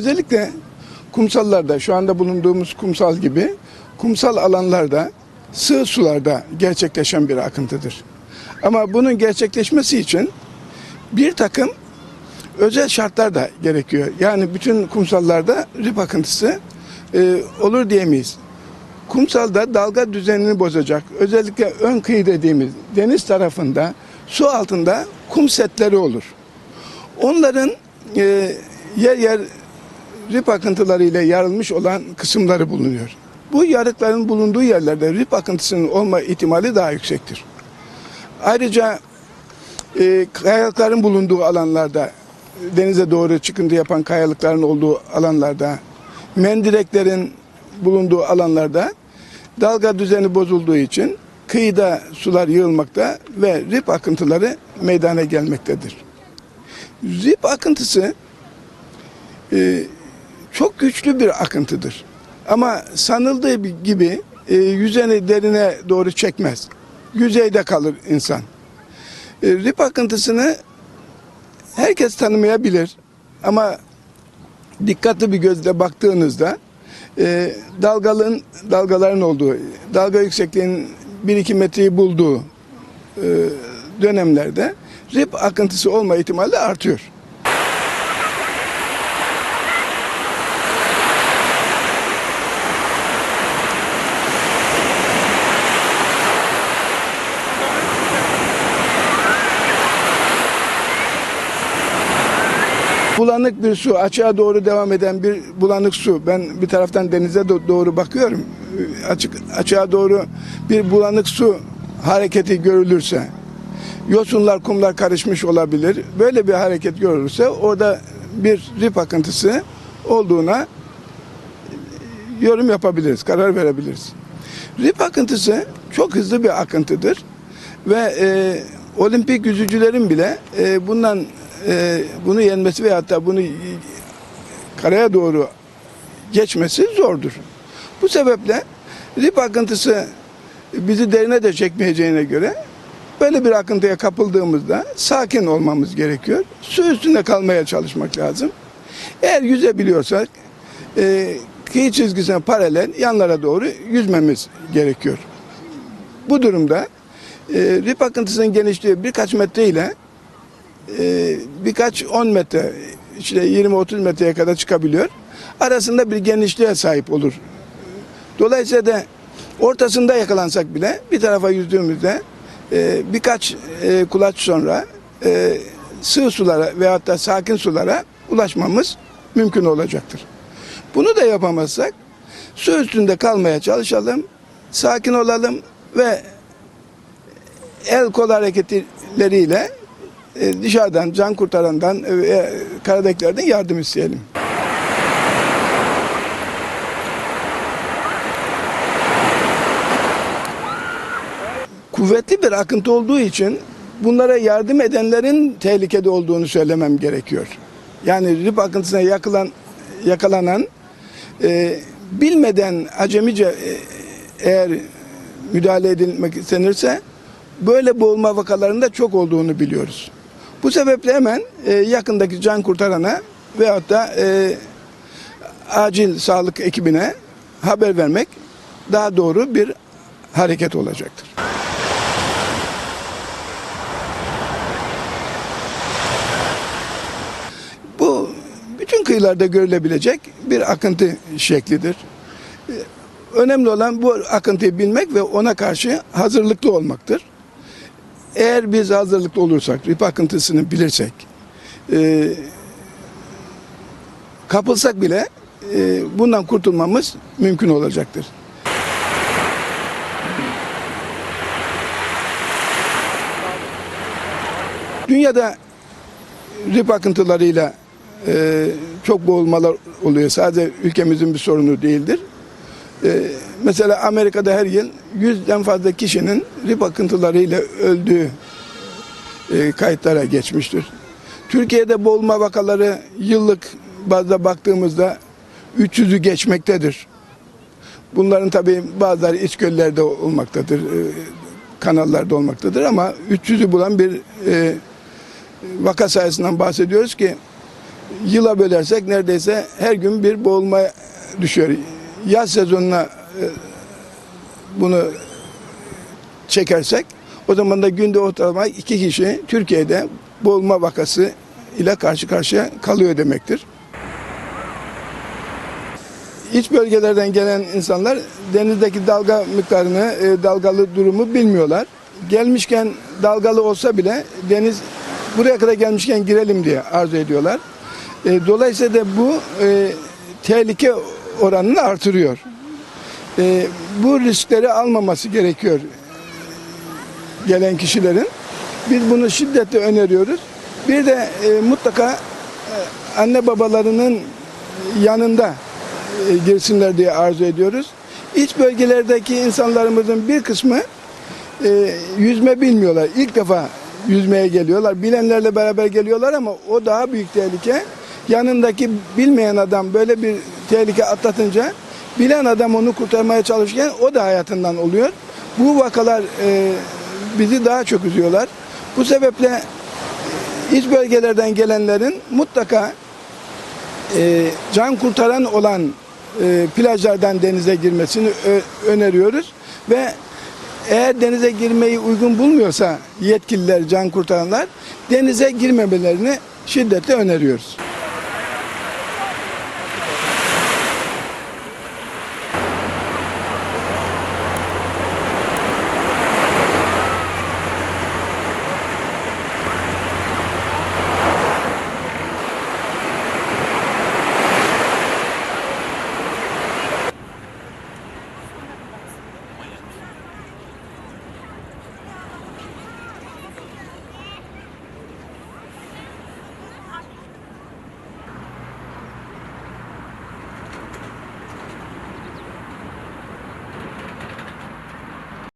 özellikle kumsallarda şu anda bulunduğumuz kumsal gibi kumsal alanlarda sığ sularda gerçekleşen bir akıntıdır. Ama bunun gerçekleşmesi için bir takım özel şartlar da gerekiyor. Yani bütün kumsallarda rip akıntısı e, olur diyemeyiz. Kumsalda dalga düzenini bozacak, özellikle ön kıyı dediğimiz deniz tarafında su altında kum setleri olur. Onların e, yer yer rip akıntılarıyla yarılmış olan kısımları bulunuyor. Bu yarıkların bulunduğu yerlerde rip akıntısının olma ihtimali daha yüksektir. Ayrıca e, kayalıkların bulunduğu alanlarda, denize doğru çıkıntı yapan kayalıkların olduğu alanlarda, mendireklerin bulunduğu alanlarda dalga düzeni bozulduğu için kıyıda sular yığılmakta ve rip akıntıları meydana gelmektedir. Rip akıntısı e, çok güçlü bir akıntıdır. Ama sanıldığı gibi e, yüzeni derine doğru çekmez. Yüzeyde kalır insan. E, rip akıntısını herkes tanımayabilir. Ama dikkatli bir gözle baktığınızda e, dalgalın dalgaların olduğu, dalga yüksekliğinin 1-2 metreyi bulduğu e, dönemlerde rip akıntısı olma ihtimali artıyor. Bulanık bir su, açığa doğru devam eden bir bulanık su. Ben bir taraftan denize do- doğru bakıyorum. Açık açığa doğru bir bulanık su hareketi görülürse, yosunlar, kumlar karışmış olabilir. Böyle bir hareket görülürse orada bir rip akıntısı olduğuna yorum yapabiliriz, karar verebiliriz. Rip akıntısı çok hızlı bir akıntıdır ve e, olimpik yüzücülerin bile e, bundan e, bunu yenmesi ve hatta bunu karaya doğru geçmesi zordur. Bu sebeple rip akıntısı bizi derine de çekmeyeceğine göre böyle bir akıntıya kapıldığımızda sakin olmamız gerekiyor. Su üstünde kalmaya çalışmak lazım. Eğer yüzebiliyorsak e, kıyı çizgisine paralel yanlara doğru yüzmemiz gerekiyor. Bu durumda e, rip akıntısının genişliği birkaç metre ile e, birkaç 10 metre işte 20-30 metreye kadar çıkabiliyor. Arasında bir genişliğe sahip olur. Dolayısıyla da ortasında yakalansak bile bir tarafa yüzdüğümüzde e, birkaç e, kulaç sonra e, sığ sulara veyahut da sakin sulara ulaşmamız mümkün olacaktır. Bunu da yapamazsak su üstünde kalmaya çalışalım, sakin olalım ve el kol hareketleriyle e, dışarıdan can kurtarandan e, e, yardım isteyelim. Kuvvetli bir akıntı olduğu için bunlara yardım edenlerin tehlikede olduğunu söylemem gerekiyor. Yani rip akıntısına yakılan, yakalanan e, bilmeden acemice e, eğer müdahale edilmek istenirse böyle boğulma vakalarında çok olduğunu biliyoruz. Bu sebeple hemen e, yakındaki can kurtarana veyahut da e, acil sağlık ekibine haber vermek daha doğru bir hareket olacaktır. Bu bütün kıyılarda görülebilecek bir akıntı şeklidir. E, Önemli olan bu akıntıyı bilmek ve ona karşı hazırlıklı olmaktır. Eğer biz hazırlıklı olursak, rip akıntısını bilirsek, e, kapılsak bile e, bundan kurtulmamız mümkün olacaktır. Dünyada rip akıntılarıyla e, çok boğulmalar oluyor. Sadece ülkemizin bir sorunu değildir. E, mesela Amerika'da her yıl yüzden fazla kişinin rip akıntılarıyla öldüğü e, kayıtlara geçmiştir. Türkiye'de boğulma vakaları yıllık bazda baktığımızda 300'ü geçmektedir. Bunların tabii bazıları iç göllerde olmaktadır, e, kanallarda olmaktadır ama 300'ü bulan bir e, vaka sayısından bahsediyoruz ki yıla bölersek neredeyse her gün bir boğulma düşüyor. Yaz sezonuna e, bunu çekersek o zaman da günde ortalama iki kişi Türkiye'de boğulma vakası ile karşı karşıya kalıyor demektir. İç bölgelerden gelen insanlar denizdeki dalga miktarını, e, dalgalı durumu bilmiyorlar. Gelmişken dalgalı olsa bile deniz buraya kadar gelmişken girelim diye arzu ediyorlar. E, dolayısıyla da bu tehlike oranını artırıyor. E, bu riskleri almaması gerekiyor gelen kişilerin. Biz bunu şiddetle öneriyoruz. Bir de e, mutlaka e, anne babalarının yanında e, girsinler diye arzu ediyoruz. İç bölgelerdeki insanlarımızın bir kısmı e, yüzme bilmiyorlar. İlk defa yüzmeye geliyorlar. Bilenlerle beraber geliyorlar ama o daha büyük tehlike. Yanındaki bilmeyen adam böyle bir tehlike atlatınca bilen adam onu kurtarmaya çalışırken o da hayatından oluyor. Bu vakalar e, bizi daha çok üzüyorlar. Bu sebeple iç bölgelerden gelenlerin mutlaka e, can kurtaran olan e, plajlardan denize girmesini öneriyoruz ve eğer denize girmeyi uygun bulmuyorsa yetkililer, can kurtaranlar denize girmemelerini şiddetle öneriyoruz.